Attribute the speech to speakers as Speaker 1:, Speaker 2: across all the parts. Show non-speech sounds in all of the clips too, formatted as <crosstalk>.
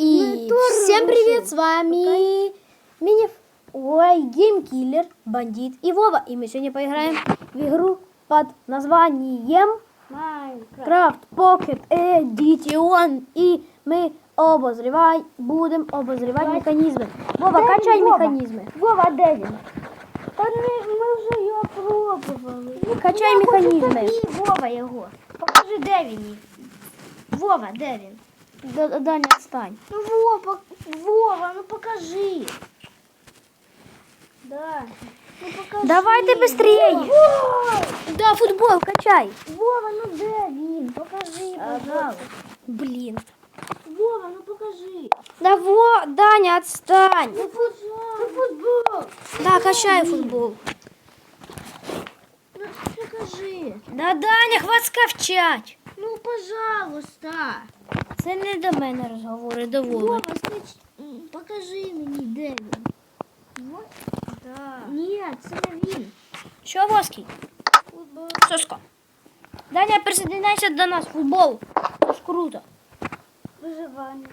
Speaker 1: И
Speaker 2: Ну, тоже
Speaker 1: всем привет,
Speaker 2: решил.
Speaker 1: с вами Мини... Ой, Геймкиллер, Бандит и Вова. И мы сегодня поиграем в игру под названием
Speaker 2: Майнкрафт.
Speaker 1: Craft Pocket Edition. И мы обозревай, будем обозревать
Speaker 2: Давай.
Speaker 1: механизмы. Вова,
Speaker 2: Дай
Speaker 1: качай
Speaker 2: Вова.
Speaker 1: механизмы.
Speaker 2: Вова, де він? Та ми, ми вже його пробували.
Speaker 1: Качай
Speaker 2: Я хочу
Speaker 1: механізми.
Speaker 2: тобі, Вова його. Покажи, де він. Вова, де він?
Speaker 1: Д- Даня, отстань.
Speaker 2: Ну Вова, Вова, ну покажи. Да. Ну покажи.
Speaker 1: Давайте быстрее.
Speaker 2: Вова,
Speaker 1: Да, футбол, качай.
Speaker 2: Вова, ну він? Покажи, пожалуйста.
Speaker 1: Блин.
Speaker 2: Вова, ну покажи.
Speaker 1: Да во, Даня, отстань.
Speaker 2: Ну пожалуйста. Ну футбол.
Speaker 1: Да, качай футбол.
Speaker 2: Ну покажи.
Speaker 1: Да, Даня, хват скавчать.
Speaker 2: Ну, пожалуйста.
Speaker 1: Це не до мене розговори, до Вови.
Speaker 2: Вова, скач... покажи мені, де він. Вот.
Speaker 1: Да.
Speaker 2: Ні, це не він.
Speaker 1: Що, Воский?
Speaker 2: Футбол.
Speaker 1: Соско. Даня, присоединяйся до нас, футбол. Це ж круто.
Speaker 2: Виживання.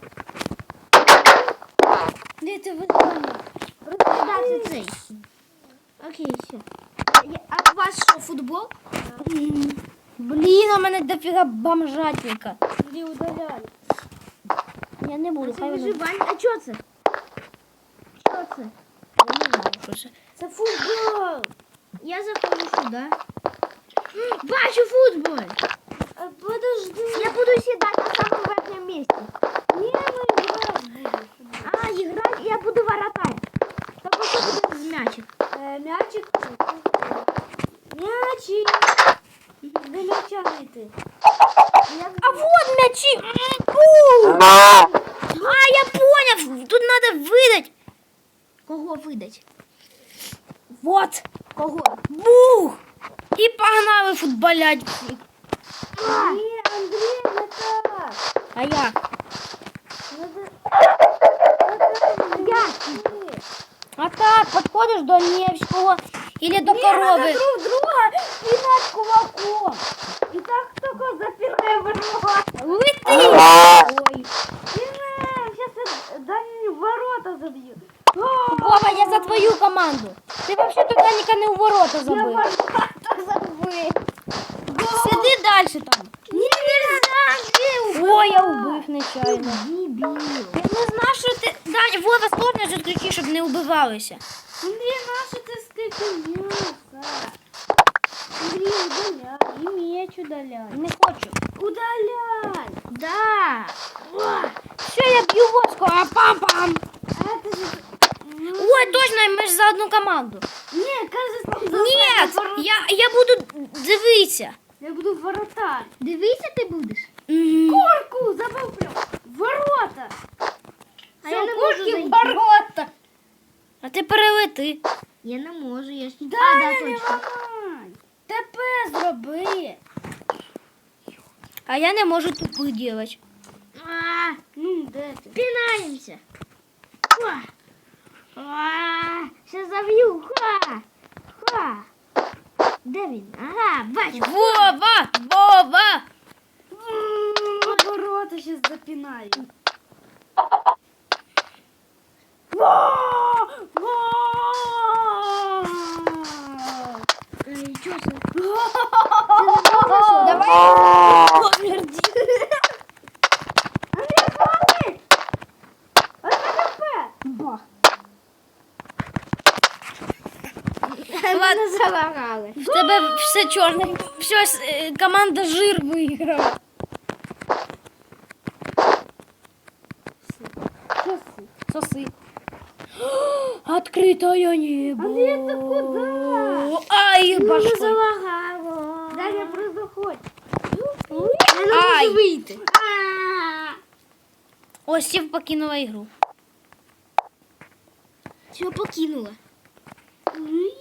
Speaker 1: Де ти визвання?
Speaker 2: Розглядався цей. Окей, все. А у вас що, футбол?
Speaker 1: Блін, у мене дофіга бомжатника.
Speaker 2: Іди удаляй.
Speaker 1: Я не буду, хай воно.
Speaker 2: А що це? Що це?
Speaker 1: Я не знаю, що це.
Speaker 2: Це футбол. Я заходжу сюди. Бачу футбол. Подожди. Я буду сідати на самому верхньому місці. Ні, ми грати будемо. А, грати я буду воротарь. Тобто що буде з м'ячик? М'ячик. М'ячик. До м'яча знайти.
Speaker 1: А вот м'ячі. М, бу! А, я поняв. Тут треба видати.
Speaker 2: Кого видать?
Speaker 1: Вот.
Speaker 2: Кого?
Speaker 1: Бух! І погнали футболять.
Speaker 2: Ні, Андрій, не так.
Speaker 1: А як?
Speaker 2: Я.
Speaker 1: А так, підходиш до Невського или до корови.
Speaker 2: друг друга пинать кулаком. И так только запинаем в рот.
Speaker 1: Лети! Ой.
Speaker 2: Пинаем. Сейчас я в ворота забью.
Speaker 1: Вова, я за твою команду. Ти взагалі туди ніка не у ворота
Speaker 2: Я
Speaker 1: забив.
Speaker 2: ворота забыл.
Speaker 1: Сиди далі там.
Speaker 2: Не нельзя, Андрей,
Speaker 1: Ой, я вбив нечайно.
Speaker 2: Дебил.
Speaker 1: Я не знав, що ти. Дань, Вова, сложність відключи, щоб не вбивалися.
Speaker 2: Андрей, наша ты скакаешься. Андрей, удаляй. И меч удаляй.
Speaker 1: Не хочу.
Speaker 2: Удаляй. Да. О,
Speaker 1: Все, я б'ю воску, а пам-пам.
Speaker 2: это же... Ну,
Speaker 1: Ой, точно, ми ж за одну команду.
Speaker 2: Не, кажется,
Speaker 1: Ні, я, я буду дивитися.
Speaker 2: Я буду воротарь. Дивися ти будеш?
Speaker 1: Мгм.
Speaker 2: Корку забив прям. Ворота. А я не можу зайти.
Speaker 1: ворота. А ти перелети.
Speaker 2: Я не можу, я ж...
Speaker 1: Да,
Speaker 2: а, да,
Speaker 1: не
Speaker 2: точно.
Speaker 1: Зроби. А я не можу тупи делать.
Speaker 2: А,
Speaker 1: Ну, де ти?
Speaker 2: пинаемся. Ха. А, Сейчас заб'ю. Ха. Ха. Де він? Ага, бачу.
Speaker 1: Вова! Вова!
Speaker 2: Ворота сейчас запинаю. Мене залагали.
Speaker 1: В тебе все чорне. Все, е, команда жир виграла. Соси. <gasps> Открытое небо.
Speaker 2: Андрей, ты куда?
Speaker 1: Ай, башкой.
Speaker 2: залагало. Даня, просто ходь.
Speaker 1: Ай.
Speaker 2: вийти.
Speaker 1: Ось Стів покинула ігру.
Speaker 2: Все покинула. Як надо?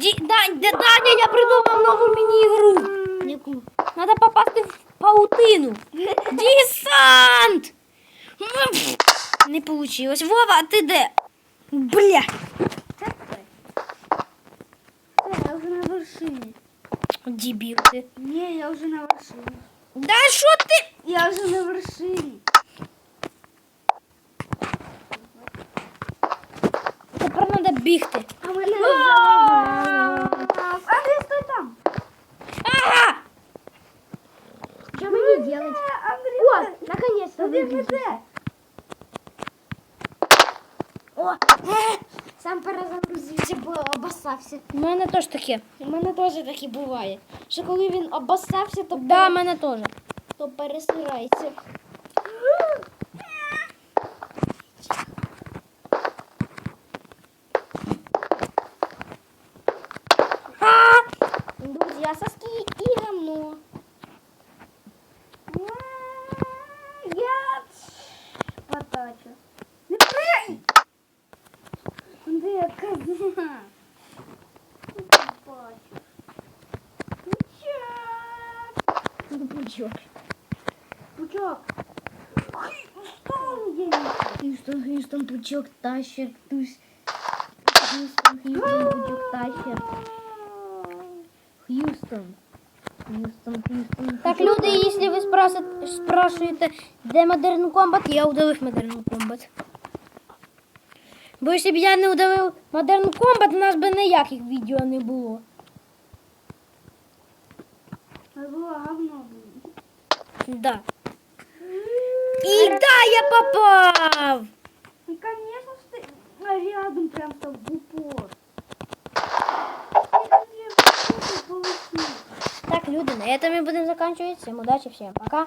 Speaker 1: Ді, Дань, де Даня, я придумав нову міні-ігру.
Speaker 2: Яку?
Speaker 1: Надо попасти в паутину. Десант! Не получилось. Вова, а ти де? Бля.
Speaker 2: Я вже на вершині.
Speaker 1: Дебіл ти.
Speaker 2: Ні, я вже на вершині.
Speaker 1: Да що ти?
Speaker 2: Я вже на вершині.
Speaker 1: Бігти.
Speaker 2: А мене залагало.
Speaker 3: Андрій, стой там.
Speaker 1: Ага!
Speaker 2: Що мені?
Speaker 3: Андрій,
Speaker 2: О, наконец-то
Speaker 3: Куди
Speaker 2: О, сам перезагрузився, бо обоссався.
Speaker 1: У мене теж таке.
Speaker 2: У мене теж таке буває. Що коли він обоссався, то,
Speaker 1: Да,
Speaker 2: пере-
Speaker 1: мене теж.
Speaker 2: то пересирається. Друзья, соски и говно.
Speaker 3: Я потачу. Не пригай! Андрій, я казна. Бачу. Пучок.
Speaker 2: Пучок. Хьюстон, Хьюстон, пучок тащит. Хьюстон, Хьюстон, пучок тащит. Хьюстон. Хьюстон, Хьюстон.
Speaker 1: Так, люди, якщо ви спрашуєте, де Modern Combat, я удалив Modern Combat. Бо якщо б я не удалив Modern Combat, у нас би ніяких відео не було.
Speaker 3: Это было говно.
Speaker 1: Да. І да, я попав!
Speaker 3: Ну, конечно, ж ты рядом прям так в упор.
Speaker 1: Так, люди, на этом мы будем заканчивать. Всем удачи, всем пока.